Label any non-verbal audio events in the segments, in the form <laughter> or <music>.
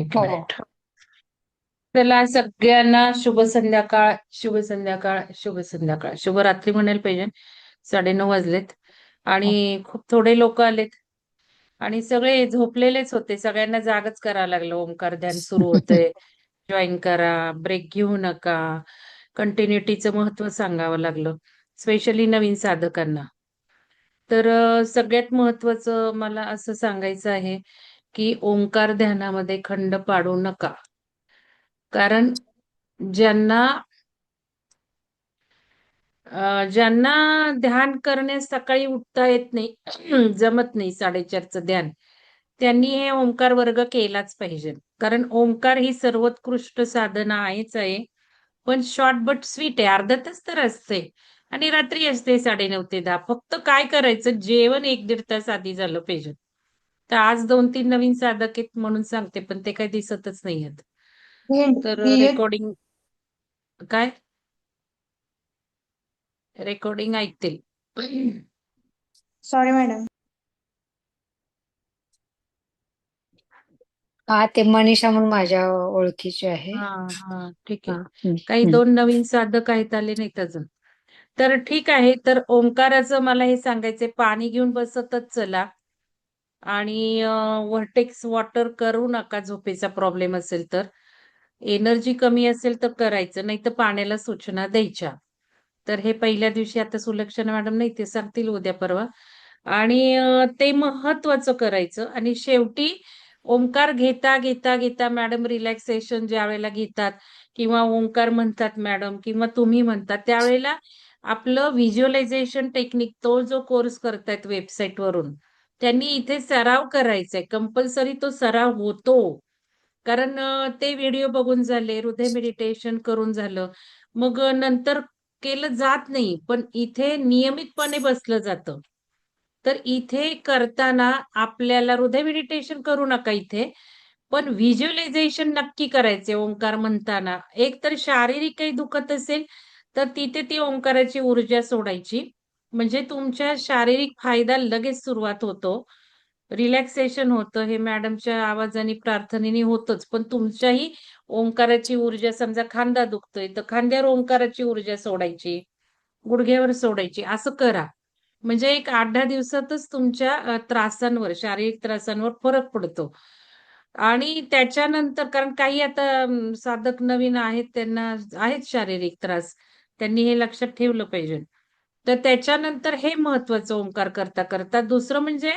एक हो. मिनिट चला सगळ्यांना शुभ संध्याकाळ शुभ संध्याकाळ शुभ संध्याकाळ. शुभ रात्री म्हणायला पाहिजे. साडेनऊ वाजलेत. आणि खूप थोडे लोक आलेत. आणि सगळे झोपलेलेच होते. सगळ्यांना जागच करावं लागलं. ओंकार ध्यान सुरू होतंय. <laughs> जॉईन करा. ब्रेक घेऊ नका. कंटिन्युटीचं महत्त्व सांगावं लागलं. स्पेशली नवीन साधकांना. तर सगळ्यात महत्वाचं मला असं सांगायचं आहे की ओंकार ध्यानामध्ये खंड पाडू नका. कारण ज्यांना ज्यांना ध्यान करण्यास सकाळी उठता येत नाही <clears throat> जमत नाही साडेचारचं ध्यान त्यांनी हे ओंकार वर्ग केलाच पाहिजे. कारण ओंकार ही सर्वोत्कृष्ट साधना आहेच आहे. पण शॉर्ट बट स्वीट आहे. अर्धा तास तर असते. आणि रात्री असते साडेनऊ ते दहा. फक्त काय करायचं? जेवण एक दीड तास आधी झालं पाहिजे. तर आज दोन तीन नवीन साधक आहेत म्हणून सांगते पण ते काही दिसतच नाही आहेत तर रेकॉर्डिंग काय? रेकॉर्डिंग ऐकतील. सॉरी मॅडम हा ते मनीषा म्हणून माझ्या ओळखीचे आहे. हा हा ठीक हा आहे काही. दोन नवीन साधक आहेत आले नाहीत अजून. तर ठीक आहे तर ओंकाराचं मला हे सांगायचंय पाणी घेऊन बसतच चला. आणि व्हर्टेक्स वॉटर करू नका झोपेचा प्रॉब्लेम असेल तर. एनर्जी कमी असेल तर करायचं नाही तर पाण्याला सूचना द्यायच्या. तर हे पहिल्या दिवशी आता सुलक्षणा मॅडम नाही ते सांगतील उद्या परवा. आणि ते महत्वाचं करायचं आणि शेवटी ओंकार घेता घेता घेता मॅडम रिलॅक्सेशन ज्या वेळेला घेतात किंवा ओंकार म्हणतात मॅडम किंवा तुम्ही म्हणतात त्यावेळेला आपलं व्हिज्युअलायझेशन टेक्निक तो जो कोर्स करतायत वेबसाईट वरून त्यांनी इथे सराव करायचा आहे कंपल्सरी तो सराव होतो. कारण ते व्हिडिओ बघून झाले हृदय मेडिटेशन करून झालं. मग नंतर केलं जात नाही पण इथे नियमितपणे बसलं जातं. तर इथे करताना आपल्याला हृदय मेडिटेशन करू नका इथे. पण व्हिज्युअलायझेशन नक्की करायचे ओंकार म्हणताना. एक तर शारीरिक काही दुखत असेल तर तिथे ती ओंकाराची ऊर्जा सोडायची. म्हणजे तुमच्या शारीरिक फायदा लगेच सुरुवात होतो. रिलॅक्सेशन होतं हे मॅडमच्या आवाजाने प्रार्थनेने होतच. पण तुमच्याही ओंकाराची ऊर्जा समजा खांदा दुखतोय तर खांद्यावर ओंकाराची ऊर्जा सोडायची गुडघ्यावर सोडायची असं करा. म्हणजे एक आठ दहा दिवसातच तुमच्या त्रासांवर शारीरिक त्रासांवर फरक पडतो. आणि त्याच्यानंतर कारण काही आता साधक नवीन आहेत त्यांना आहेत शारीरिक त्रास. त्यांनी हे लक्षात ठेवलं पाहिजे. तर त्याच्यानंतर हे महत्वाचं ओंकार करता करता दुसरं म्हणजे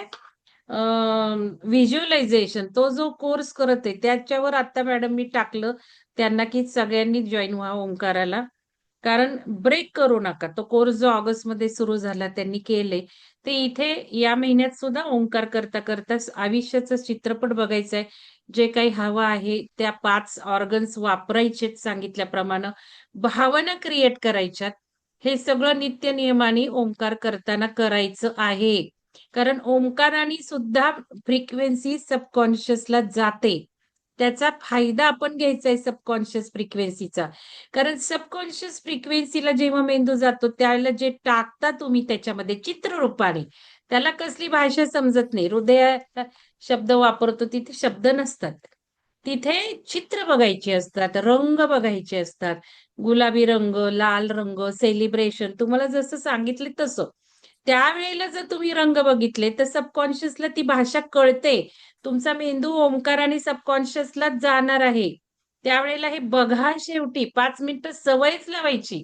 व्हिज्युअलायझेशन तो जो कोर्स करत आहे त्याच्यावर आता मॅडम मी टाकलं त्यांना की सगळ्यांनी जॉईन व्हा ओंकाराला. कारण ब्रेक करू नका. तो कोर्स जो ऑगस्टमध्ये सुरू झाला त्यांनी केले ते इथे या महिन्यात सुद्धा ओंकार करता करता आयुष्याचा चित्रपट बघायचा आहे जे काही हवं आहे त्या पाच ऑर्गन्स वापरायचे सांगितल्याप्रमाणे. भावना क्रिएट करायच्यात. हे सगळं नित्य नियमाने ओंकार करताना करायचं आहे. कारण ओंकाराने सुद्धा फ्रिक्वेन्सी सबकॉन्शियसला जाते. त्याचा फायदा आपण घ्यायचा आहे सबकॉन्शियस फ्रिक्वेन्सीचा कारण सबकॉन्शियस फ्रिक्वेन्सीला जेव्हा मेंदू जातो त्याला जे टाकता तुम्ही त्याच्यामध्ये चित्ररूपाने त्याला कसली भाषा समजत नाही. हृदया शब्द वापरतो तिथे शब्द नसतात. तिथे चित्र बघायची असतात रंग बघायचे असतात. गुलाबी रंग लाल रंग सेलिब्रेशन तुम्हाला जसं सांगितले तसं. त्यावेळेला जर तुम्ही रंग बघितले तर सबकॉन्शियसला ती भाषा कळते. तुमचा मेंदू ओंकार आणि सबकॉन्शियसला जाणार आहे. त्यावेळेला हे बघा शेवटी पाच मिनिटं सवयच लावायची.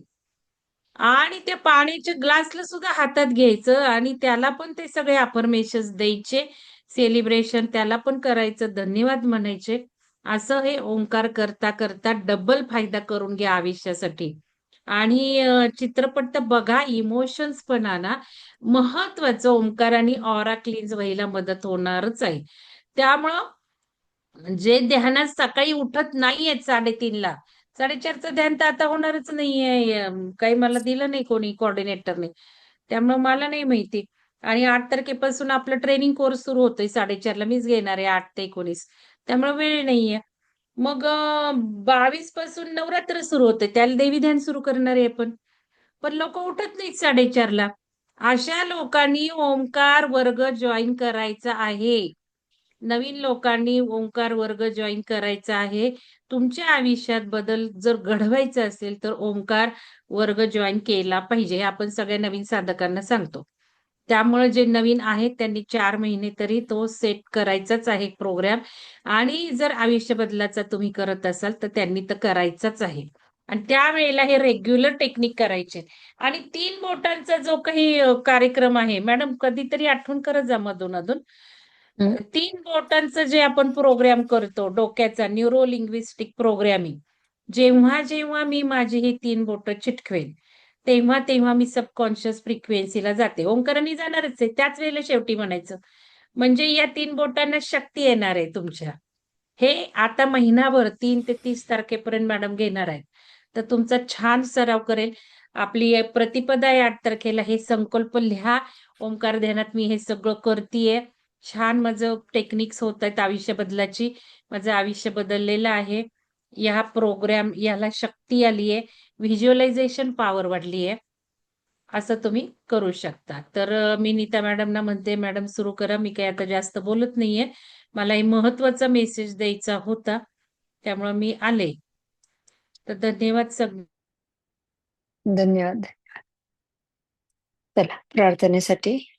आणि त्या पाण्याच्या ग्लासला सुद्धा हातात घ्यायचं आणि त्याला पण ते सगळे अफर्मेशन द्यायचे. सेलिब्रेशन त्याला पण करायचं. धन्यवाद म्हणायचे. असं हे ओंकार करता करता डबल फायदा करून घ्या आयुष्यासाठी. आणि चित्रपट तर बघा इमोशन्स पण आणा. महत्वाचं ओंकार आणि ऑरा क्लीन्स व्हायला मदत होणारच आहे. त्यामुळं जे ध्यानात सकाळी उठत नाहीये साडेतीनला साडेचारचं ध्यान तर आता होणारच नाहीये. काही मला दिलं नाही कोणी कोऑर्डिनेटरने त्यामुळे मला नाही माहिती. आणि आठ तारखेपासून आपलं ट्रेनिंग कोर्स सुरू होतोय साडेचारला. मीच घेणार आहे आठ ते एकोणीस. त्यामुळे वेळ नाहीये मग बावीसपासून नवरात्र सुरू होते त्याला देवी ध्यान सुरू करणार आहे आपण पण लोक उठत नाहीत साडेचारला अशा लोकांनी ओंकार वर्ग जॉईन करायचा आहे नवीन लोकांनी ओंकार वर्ग जॉईन करायचा आहे. तुमच्या आयुष्यात बदल जर घडवायचा असेल, तर ओंकार वर्ग जॉईन केला पाहिजे. हे आपण सगळ्या नवीन साधकांना सांगतो. त्यामुळे जे नवीन आहेत त्यांनी 4 महिने तरी तो सेट करायचाच आहे प्रोग्राम आणि जर आयुष्य बदलाचा तुम्ही करत असाल, तर त्यांनी तर करायचाच आहे. आणि त्यावेळेला हे रेग्युलर टेक्निक करायचे आणि 3 बोटांचा जो काही कार्यक्रम आहे, मॅडम कधीतरी आठवण करत जा मधून-अधून. हं. 3 बोटांचं जे आपण प्रोग्राम करतो डोक्याचा न्यूरो लिंग्विस्टिक प्रोग्रामिंग. जेव्हा-जेव्हा मी माझी ही 3 बोटं चिटकवेन, तेव्हा-तेव्हा मी सबकॉन्शियस फ्रिक्वेन्सीला जाते. ओंकाराने जाणारच आहे. त्याच वेळेला शेवटी म्हणायचं. म्हणजे या तीन बोटांना शक्ती येणार आहे तुमच्या. हे आता महिनाभर तीन ते तीस तारखेपर्यंत मॅडम घेणार आहेत. तर तुमचा छान सराव करेल. आपली प्रतिपदा आहे आठ तारखेला. हे संकल्प लिहा. ओंकार ध्यानात मी हे सगळं करतीये. छान माझं टेक्निक्स होत आहेत आयुष्य बदलाची. माझं आयुष्य बदललेलं आहे. या प्रोग्राम याला शक्ती आली आहे. व्हिज्युअलायझेशन पॉवर वाढली आहे. असं तुम्ही करू शकता. तर मी नीता मॅडमना म्हणते, मॅडम सुरू करा. मी काही आता जास्त बोलत नाहीये. मला हे महत्त्वाचा मेसेज द्यायचा होता. त्यामुळे मी आले. तर धन्यवाद सग धन्यवाद, धन्यवाद. चला प्रार्थनेसाठी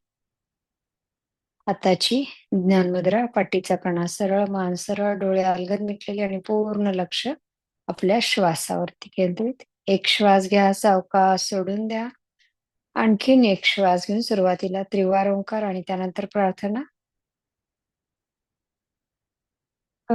हाताची ज्ञानमुद्रा, पाठीचा कणा सरळ, मान सरळ, डोळे अलगद मिटलेले आणि पूर्ण लक्ष आपल्या श्वासावरती केंद्रित. एक श्वास घ्या, सावकाश सोडून द्या. आणखीन एक श्वास घेऊन सुरुवातीला त्रिवार ओंकार आणि त्यानंतर प्रार्थना. अ,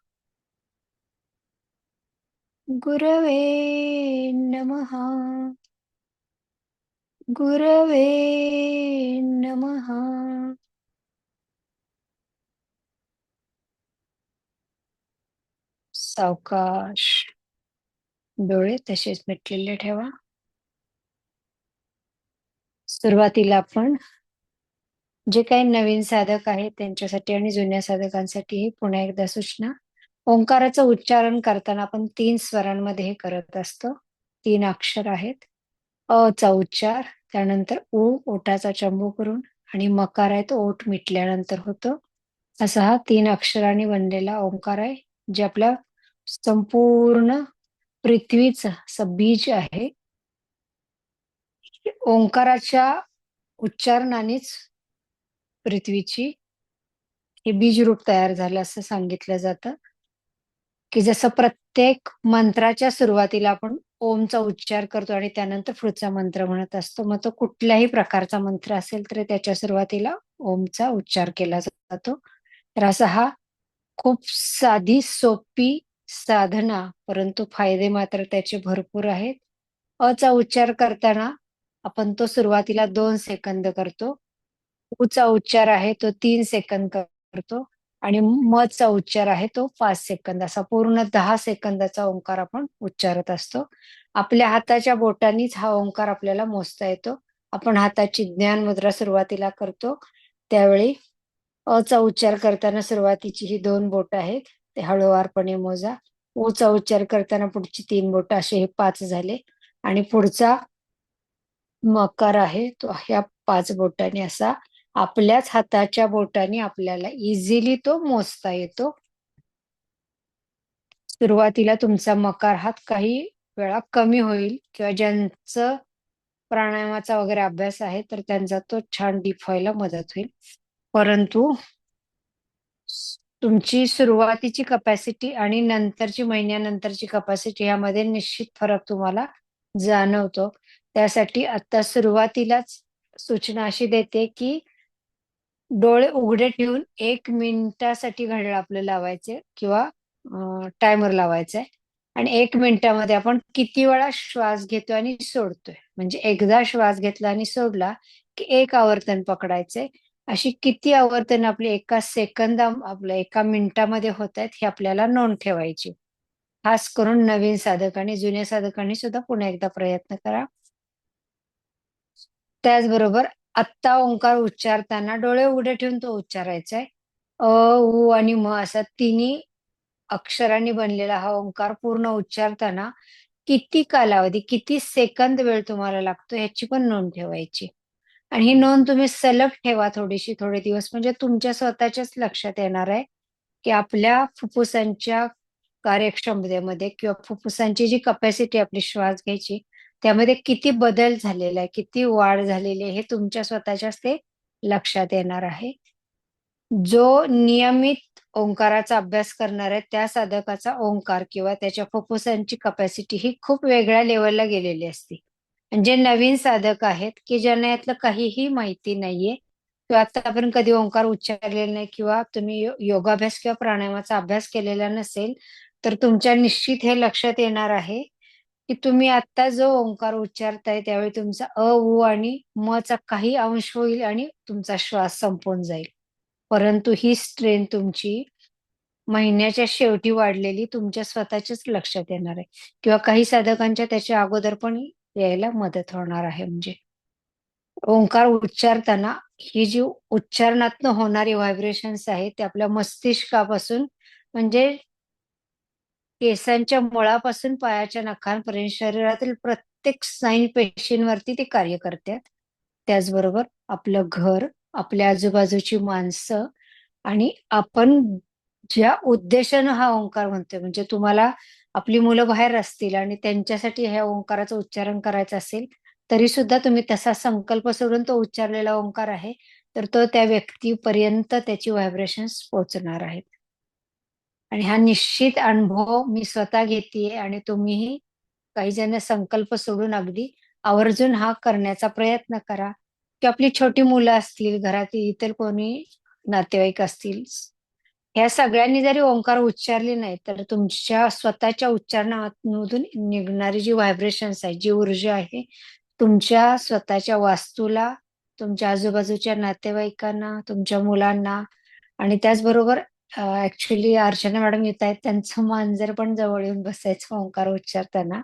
गुरवे नमः. गुरवे नमः. सावकाश. डोळे तसेच मिटलेले ठेवा. सुरुवातीला आपण जे काही नवीन साधक आहेत त्यांच्यासाठी आणि जुन्या साधकांसाठी पुन्हा एकदा सूचना. ओंकाराचं उच्चारण करताना आपण तीन स्वरांमध्ये हे करत असतो. तीन अक्षर आहेत. अ चा उच्चार, त्यानंतर उ ओठाचा चंबू करून आणि मकार आहे तो ओठ मिटल्यानंतर होतो. असा हा तीन अक्षरांनी बनलेला ओंकार आहे, जे आपल्या संपूर्ण पृथ्वीचं असं बीज आहे. ओंकाराच्या उच्चारणानेच पृथ्वीची हे बीज रूप तयार झालं असं सांगितलं जातं. की जसं प्रत्येक मंत्राच्या सुरुवातीला आपण ओमचा उच्चार करतो आणि त्यानंतर पुढचा मंत्र म्हणत असतो. मग तो कुठल्याही प्रकारचा मंत्र असेल तर त्याच्या सुरुवातीला ओमचा उच्चार केला जातो. तर असा हा खूप साधी, सोपी साधना, परंतु फायदे मात्र त्याचे भरपूर आहेत. अ चा उच्चार करताना आपण तो सुरुवातीला दोन सेकंद करतो. उचा चा उच्चार आहे तो तीन सेकंद करतो आणि म चा उच्चार आहे तो पाच सेकंद असा पूर्ण दहा सेकंदाचा ओंकार आपण उच्चारत असतो. आपल्या हाताच्या बोटांनीच हा ओंकार आपल्याला मोजता येतो. आपण हाताची ज्ञान मुद्रा सुरुवातीला करतो त्यावेळी अ चा उच्चार करताना सुरुवातीची ही दोन बोट आहेत, ते हळूवारपणे मोजा. ओ चा उच्चार करताना पुढची तीन बोट असे हे पाच झाले आणि पुढचा मकार आहे तो ह्या पाच बोटांनी असा आपल्याच हाताच्या बोटाने आपल्याला इझिली तो मोजता येतो. सुरुवातीला तुमचा मकार हात काही वेळा कमी होईल किंवा ज्यांचं प्राणायामाचा वगैरे अभ्यास आहे, तर त्यांचा तो छान डीप व्हायला मदत होईल. परंतु तुमची सुरुवातीची कपॅसिटी आणि नंतरची महिन्यानंतरची कपॅसिटी यामध्ये निश्चित फरक तुम्हाला जाणवतो. त्यासाठी आता सुरुवातीलाच सूचना अशी देते, की डोळे उघडे ठेवून एक मिनिटासाठी घड्याळ आपलं लावायचे किंवा टायमर लावायचा आहे आणि एक मिनिटामध्ये आपण किती वेळा श्वास घेतोय आणि सोडतोय. म्हणजे एकदा श्वास घेतला आणि सोडला की एक आवर्तन पकडायचंय अशी किती आवर्तन आपली एका सेकंदा आपल्या एका मिनिटामध्ये होत आहेत हे आपल्याला नोंद ठेवायची. खास करून नवीन साधक आणि जुन्या साधकांनी सुद्धा पुन्हा एकदा प्रयत्न करा. त्याचबरोबर आत्ता ओंकार उच्चारताना डोळे उघडे ठेवून तो उच्चारायचा आहे अ उ आणि म असा तिन्ही अक्षरांनी बनलेला हा ओंकार पूर्ण उच्चारताना किती कालावधी किती सेकंद वेळ तुम्हाला लागतो ह्याची पण नोंद ठेवायची. आणि ही नोंद तुम्ही सलग ठेवा थोडीशी थोडे दिवस. म्हणजे तुमच्या स्वतःच्याच लक्षात येणार आहे की आपल्या फुफ्फुसांच्या कार्यक्षमतेमध्ये किंवा फुफ्फुसांची जी कपॅसिटी आपली श्वास घ्यायची त्यामध्ये किती बदल झालेला आहे किती वाढ झालेली आहे हे तुमच्या स्वतःच्याच ते लक्षात येणार आहे. जो नियमित ओंकाराचा अभ्यास करणार आहे त्या साधकाचा ओंकार किंवा त्याच्या फुफ्फुसांची कपॅसिटी ही खूप वेगळ्या लेवलला गेलेली असते. जे म्हणजे नवीन साधक आहेत की ज्यांना यातलं काहीही माहिती नाहीये किंवा आतापर्यंत कधी ओंकार उच्चारलेला नाही किंवा तुम्ही योगाभ्यास किंवा प्राणायामाचा अभ्यास केलेला नसेल तर तुमच्या निश्चित हे लक्षात येणार आहे की तुम्ही आता जो ओंकार उच्चारताय त्यावेळी तुमचा अ उ आणि म चा काही अंश होईल आणि तुमचा श्वास संपून जाईल. परंतु ही स्ट्रेन तुमची महिन्याच्या शेवटी वाढलेली तुमच्या स्वतःच्याच लक्षात येणार आहे. किंवा काही साधकांच्या त्याच्या अगोदर पण यायला मदत होणार आहे म्हणजे. ओंकार उच्चारताना ही जी उच्चारणातनं होणारी व्हायब्रेशन्स आहेत ते आपल्या मस्तिष्कापासून म्हणजे केसांच्या मुळापासून पायाच्या नखांपर्यंत शरीरातील प्रत्येक स्नायू पेशींवरती ते कार्य करतात. त्याचबरोबर आपलं घर आपल्या आजूबाजूची माणसं आणि आपण ज्या उद्देशानं हा ओंकार म्हणतोय म्हणजे तुम्हाला आपली मुलं बाहेर असतील आणि त्यांच्यासाठी ह्या ओंकाराचं उच्चारण करायचं असेल तरी सुद्धा तुम्ही तसा संकल्प सोडून तो उच्चारलेला ओंकार आहे तर तो त्या व्यक्तीपर्यंत त्याची व्हायब्रेशन्स पोहोचणार आहेत. आणि हा निश्चित अनुभव मी स्वतः घेतेय आणि तुम्हीही काही जण संकल्प सोडून अगदी आवर्जून हा करण्याचा प्रयत्न करा. की आपली छोटी मुलं असतील घरातील इतर कोणी नातेवाईक असतील ह्या सगळ्यांनी जरी ओंकार उच्चारले नाही तर तुमच्या स्वतःच्या उच्चारणामधून निघणारी जी व्हायब्रेशन्स आहे जी ऊर्जा आहे तुमच्या स्वतःच्या वास्तूला तुमच्या आजूबाजूच्या नातेवाईकांना तुमच्या मुलांना आणि त्याचबरोबर ऍक्च्युली अर्चना मॅडम येत आहेत. त्यांचं मांजर पण जवळ येऊन बसायचं ओंकार उच्चारताना.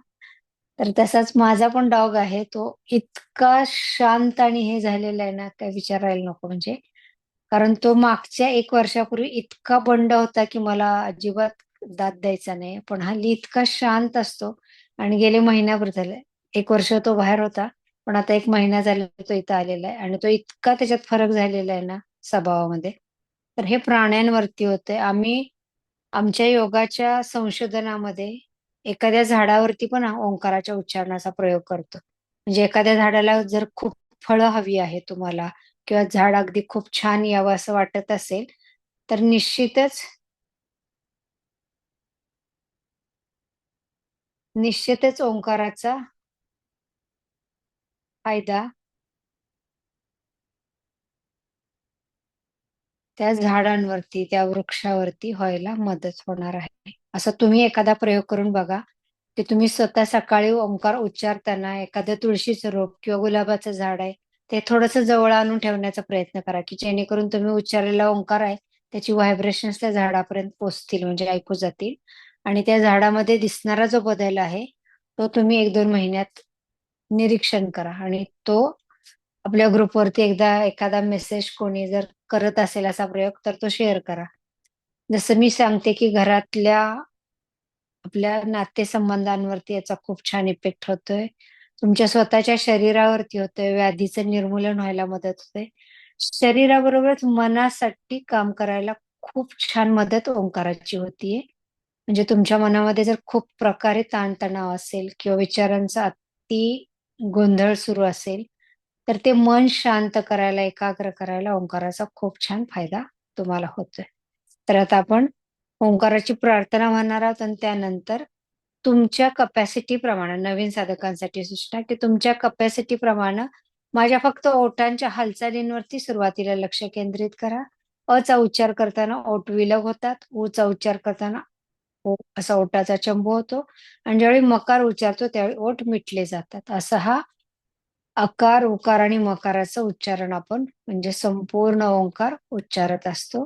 तर तसाच माझा पण डॉग आहे. तो इतका शांत आणि हे झालेला आहे ना काय विचारायला नको म्हणजे. कारण तो मागच्या एक वर्षापूर्वी इतका बंड होता की मला अजिबात दात द्यायचा नाही. पण हल्ली इतका शांत असतो. आणि गेले महिन्याभर झाले. एक वर्ष तो बाहेर होता. पण आता एक महिना झाला तो इथं आलेला आहे. आणि तो इतका त्याच्यात फरक झालेला आहे ना स्वभावामध्ये. तर हे प्राण्यांवरती होते. आम्ही आमच्या योगाच्या संशोधनामध्ये एखाद्या झाडावरती पण ओंकाराच्या उच्चारणाचा प्रयोग करतो. म्हणजे एखाद्या झाडाला जर खूप फळं हवी आहे तुम्हाला किंवा झाड अगदी खूप छान यावं असं वाटत असेल तर निश्चितच निश्चितच ओंकाराचा फायदा त्या झाडांवरती त्या वृक्षावरती व्हायला मदत होणार आहे. असं तुम्ही एखादा प्रयोग करून बघा की तुम्ही स्वतः सकाळी ओंकार उच्चारताना एखादं तुळशीचं रोप किंवा गुलाबाचं झाड आहे ते थोडस जवळ आणून ठेवण्याचा प्रयत्न करा की जेणेकरून तुम्ही उच्चारलेला ओंकार आहे त्याची व्हायब्रेशन्स त्या झाडापर्यंत पोचतील म्हणजे ऐकू जातील. आणि त्या झाडामध्ये दिसणारा जो बदल आहे तो तुम्ही एक दोन महिन्यात निरीक्षण करा. आणि तो आपल्या ग्रुपवरती एकदा एखादा मेसेज कोणी जर करत असेल असा प्रयोग तर तो शेअर करा. जसं मी सांगते की घरातल्या आपल्या नातेसंबंधांवरती याचा खूप छान इफेक्ट होतोय. तुमच्या स्वतःच्या शरीरावरती होतोय व्याधीचं निर्मूलन व्हायला मदत होते. शरीराबरोबरच मनासाठी काम करायला खूप छान मदत ओंकाराची होतीये. म्हणजे तुमच्या मनामध्ये जर खूप प्रकारे ताणतणाव असेल किंवा विचारांचा अति गोंधळ सुरू असेल तर ते मन शांत करायला एकाग्र करायला ओंकाराचा खूप छान फायदा तुम्हाला होतोय. तर आता आपण ओंकाराची प्रार्थना म्हणणार आहोत आणि त्यानंतर तुमच्या कपॅसिटी प्रमाणे नवीन साधकांसाठी सूचना की तुमच्या कपॅसिटी प्रमाणे माझ्या फक्त ओठांच्या हालचालींवरती सुरुवातीला लक्ष केंद्रित करा. अचा उच्चार करताना ओट विलग होतात. ऊचा उच्चार करताना ओ असा ओटाचा चंबू होतो. आणि ज्यावेळी मकार उच्चारतो त्यावेळी ओठ मिटले जातात. असा हा अकार उकार आणि मकाराचं उच्चारण आपण म्हणजे संपूर्ण ओंकार उच्चारत असतो.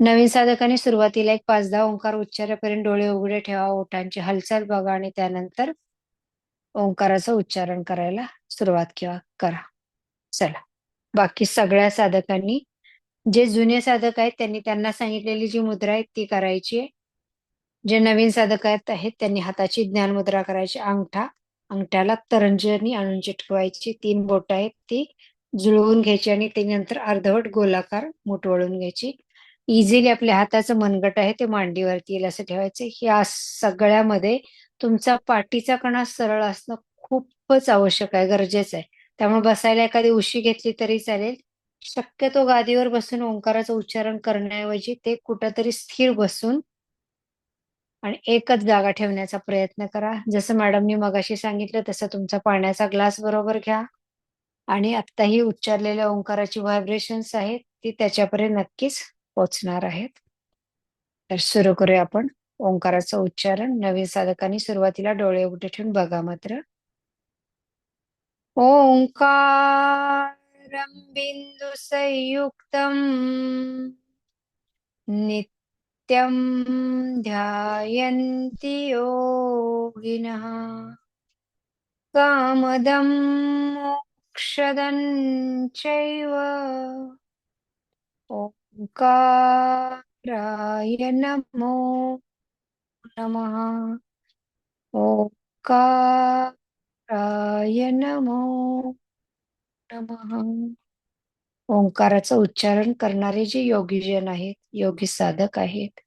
नवीन साधकाने सुरुवातीला एक पाच दहा ओंकार उच्चारापर्यंत डोळे उघडे ठेवा ओठांची हालचाल बघा आणि त्यानंतर ओंकाराचं उच्चारण करायला सुरुवात किंवा करा. चला. बाकी सगळ्या साधकांनी जे जुने साधक आहेत त्यांनी त्यांना सांगितलेली जी मुद्रा आहे ती करायची आहे. जे नवीन साधक आहेत त्यांनी हाताची ज्ञान मुद्रा करायची अंगठा. अंगठ्याला तरंजनी आणून चिटकवायची. तीन बोट आहेत ती. जुळवून घ्यायची आणि ते नंतर अर्धवट गोलाकार मुठवळून घ्यायची. इझिली आपल्या हाताचं मनगट आहे ते मांडीवरती येईल असं ठेवायचं. या सगळ्यामध्ये तुमचा पाठीचा कणा सरळ असणं खूपच आवश्यक आहे गरजेचं आहे. त्यामुळे बसायला एखादी उशी घेतली तरी चालेल. शक्यतो गादीवर बसून ओंकाराचं उच्चारण करण्याऐवजी ते कुठंतरी स्थिर बसून आणि एकच जागा ठेवण्याचा प्रयत्न करा. जसं मॅडमनी मगाशी सांगितलं तसं तुमचा पाण्याचा ग्लास बरोबर घ्या. आणि आत्ताही उच्चारलेल्या ओंकाराची व्हायब्रेशन्स आहेत ती त्याच्यापर्यंत नक्कीच पोचणार आहेत. तर सुरू करूया आपण ओंकाराचं उच्चारण. नवीन साधकांनी सुरुवातीला डोळे उघडे ठेवून बघा मात्र. ओंकारं बिंदु संयुक्तम नित्यं ध्यायन्ति योगिनः। कामदं मोक्षदं चैव। ओङ्काराय नमो नमः। ओङ्काराय नमो नमः। ओंकाराचं उच्चारण करणारे जे योगीजन आहेत योगी साधक आहेत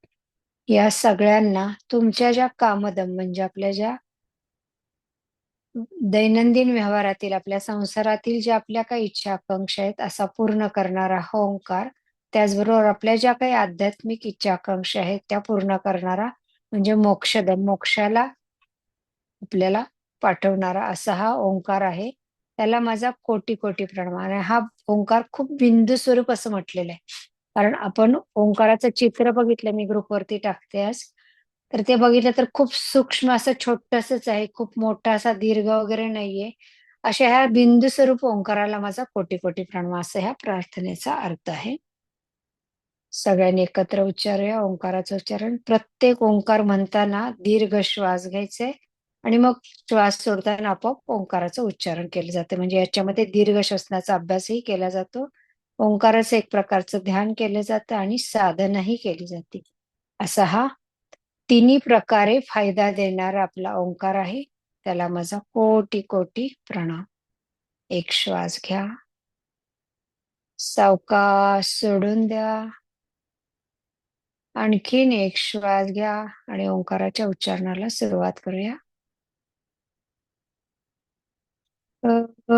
या सगळ्यांना तुमच्या ज्या कामदम म्हणजे आपल्या ज्या दैनंदिन व्यवहारातील आपल्या संसारातील ज्या आपल्या काही इच्छा आकांक्षा आहेत असा पूर्ण करणारा हा ओंकार त्याचबरोबर आपल्या ज्या काही आध्यात्मिक इच्छा आकांक्षा आहेत त्या पूर्ण करणारा म्हणजे मोक्षदम मोक्षाला आपल्याला पाठवणारा असा हा ओंकार आहे. त्याला माझा कोटी कोटी प्रणाम आणि हा ओंकार खूप बिंदू स्वरूप असं म्हटलेलं आहे. कारण आपण ओंकाराचं चित्र बघितलं मी ग्रुपवरती टाकते आज. तर ते बघितलं तर खूप सूक्ष्म असं छोटसच आहे. खूप मोठा असा दीर्घ वगैरे नाहीये. अशा ह्या बिंदू स्वरूप ओंकाराला माझा कोटी कोटी प्रणाम असं ह्या प्रार्थनेचा अर्थ आहे. सगळ्यांनी एकत्र उच्चारूया ओंकाराचं उच्चारण. प्रत्येक ओंकार म्हणताना दीर्घ श्वास घ्यायचे. आणि मग श्वास सोडताना आपोआप ओंकाराचं उच्चारण केलं जातं. म्हणजे याच्यामध्ये दीर्घ श्वसनाचा अभ्यासही केला जातो. ओंकाराचं एक प्रकारचं ध्यान केलं जातं आणि साधनाही केली जाते. असा हा तिन्ही प्रकारे फायदा देणारा आपला ओंकार आहे. त्याला माझा कोटी कोटी प्रणाम. एक श्वास घ्या. सावकाश सोडून द्या. आणखीन एक श्वास घ्या आणि ओंकाराच्या उच्चारणाला सुरुवात करूया. अ, अ,